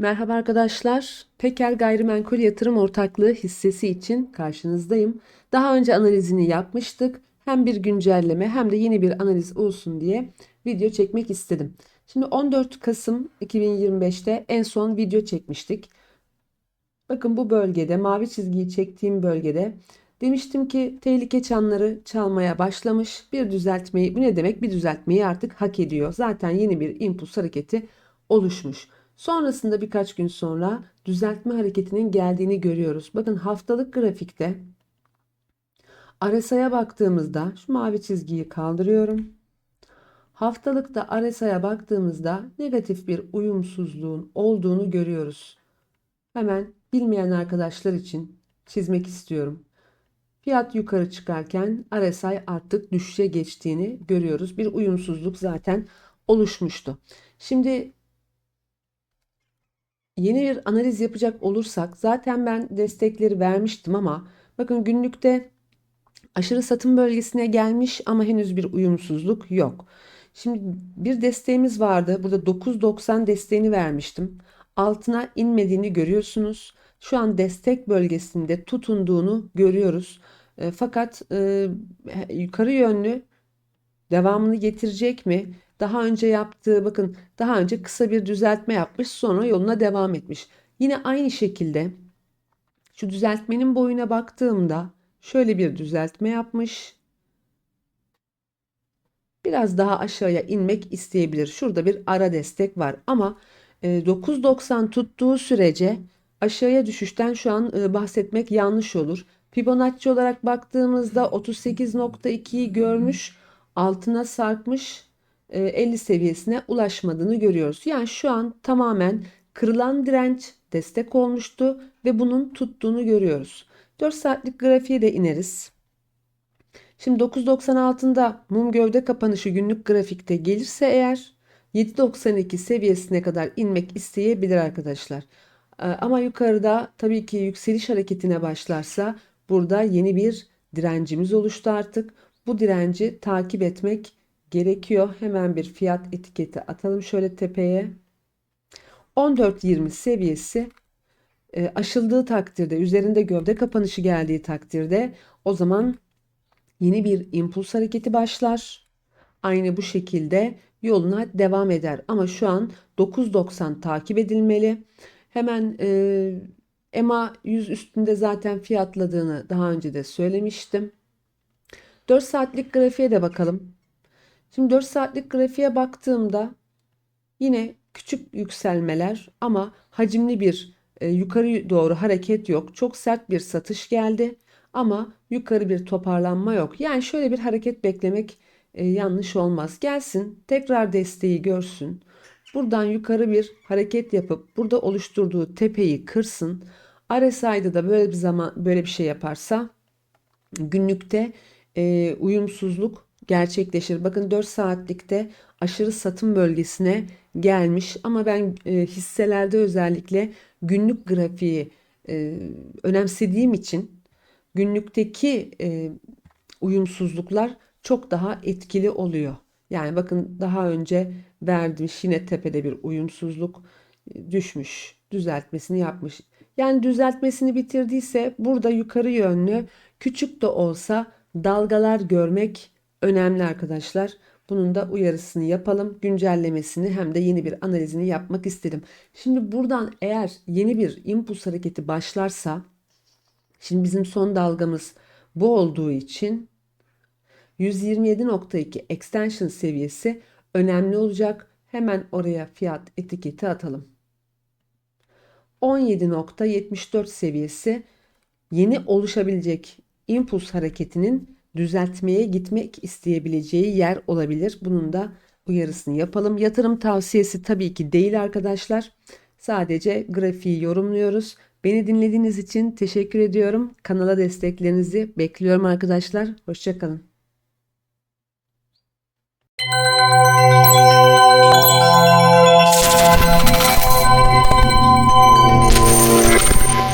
Merhaba arkadaşlar. Peker Gayrimenkul Yatırım Ortaklığı hissesi için karşınızdayım. Daha önce analizini yapmıştık. Hem bir güncelleme hem de yeni bir analiz olsun diye video çekmek istedim. Şimdi 14 Kasım 2025'te en son video çekmiştik. Bakın bu bölgede mavi çizgiyi çektiğim bölgede demiştim ki tehlike çanları çalmaya başlamış. Bir düzeltmeyi bu ne demek? Bir düzeltmeyi artık hak ediyor. Zaten yeni bir impuls hareketi oluşmuş. Sonrasında birkaç gün sonra düzeltme hareketinin geldiğini görüyoruz. Bakın haftalık grafikte RSI'ye baktığımızda şu mavi çizgiyi kaldırıyorum. Haftalıkta RSI'ye baktığımızda negatif bir uyumsuzluğun olduğunu görüyoruz. Hemen bilmeyen arkadaşlar için çizmek istiyorum. Fiyat yukarı çıkarken RSI artık düşüşe geçtiğini görüyoruz. Bir uyumsuzluk zaten oluşmuştu. Şimdi yeni bir analiz yapacak olursak zaten ben destekleri vermiştim ama bakın günlükte aşırı satım bölgesine gelmiş ama henüz bir uyumsuzluk yok. Şimdi bir desteğimiz vardı. Burada 9.90 desteğini vermiştim. Altına inmediğini görüyorsunuz. Şu an destek bölgesinde tutunduğunu görüyoruz. E, fakat e, yukarı yönlü devamını getirecek mi? Daha önce yaptığı bakın daha önce kısa bir düzeltme yapmış sonra yoluna devam etmiş. Yine aynı şekilde şu düzeltmenin boyuna baktığımda şöyle bir düzeltme yapmış. Biraz daha aşağıya inmek isteyebilir. Şurada bir ara destek var ama 9.90 tuttuğu sürece aşağıya düşüşten şu an e, bahsetmek yanlış olur. Fibonacci olarak baktığımızda 38.2'yi görmüş, altına sarkmış 50 e, seviyesine ulaşmadığını görüyoruz. Yani şu an tamamen kırılan direnç destek olmuştu ve bunun tuttuğunu görüyoruz. 4 saatlik grafiğe de ineriz. Şimdi 9.96'da mum gövde kapanışı günlük grafikte gelirse eğer 7.92 seviyesine kadar inmek isteyebilir arkadaşlar. E, ama yukarıda tabii ki yükseliş hareketine başlarsa burada yeni bir direncimiz oluştu artık. Bu direnci takip etmek gerekiyor. Hemen bir fiyat etiketi atalım şöyle tepeye. 14.20 seviyesi e, aşıldığı takdirde, üzerinde gövde kapanışı geldiği takdirde o zaman yeni bir impuls hareketi başlar. Aynı bu şekilde yoluna devam eder. Ama şu an 9.90 takip edilmeli. Hemen e, EMA 100 üstünde zaten fiyatladığını daha önce de söylemiştim. 4 saatlik grafiğe de bakalım. Şimdi 4 saatlik grafiğe baktığımda yine küçük yükselmeler ama hacimli bir e, yukarı doğru hareket yok. Çok sert bir satış geldi ama yukarı bir toparlanma yok. Yani şöyle bir hareket beklemek e, yanlış olmaz. Gelsin tekrar desteği görsün. Buradan yukarı bir hareket yapıp burada oluşturduğu tepeyi kırsın. RSI'da da böyle bir zaman böyle bir şey yaparsa günlükte e, uyumsuzluk gerçekleşir. Bakın 4 saatlikte aşırı satım bölgesine gelmiş ama ben e, hisselerde özellikle günlük grafiği e, önemsediğim için günlükteki e, uyumsuzluklar çok daha etkili oluyor. Yani bakın daha önce vermiş yine tepede bir uyumsuzluk e, düşmüş, düzeltmesini yapmış. Yani düzeltmesini bitirdiyse burada yukarı yönlü küçük de olsa dalgalar görmek önemli arkadaşlar. Bunun da uyarısını yapalım. Güncellemesini hem de yeni bir analizini yapmak istedim. Şimdi buradan eğer yeni bir impuls hareketi başlarsa şimdi bizim son dalgamız bu olduğu için 127.2 extension seviyesi önemli olacak. Hemen oraya fiyat etiketi atalım. 17.74 seviyesi yeni oluşabilecek impuls hareketinin düzeltmeye gitmek isteyebileceği yer olabilir. Bunun da uyarısını yapalım. Yatırım tavsiyesi tabii ki değil arkadaşlar. Sadece grafiği yorumluyoruz. Beni dinlediğiniz için teşekkür ediyorum. Kanala desteklerinizi bekliyorum arkadaşlar. Hoşçakalın.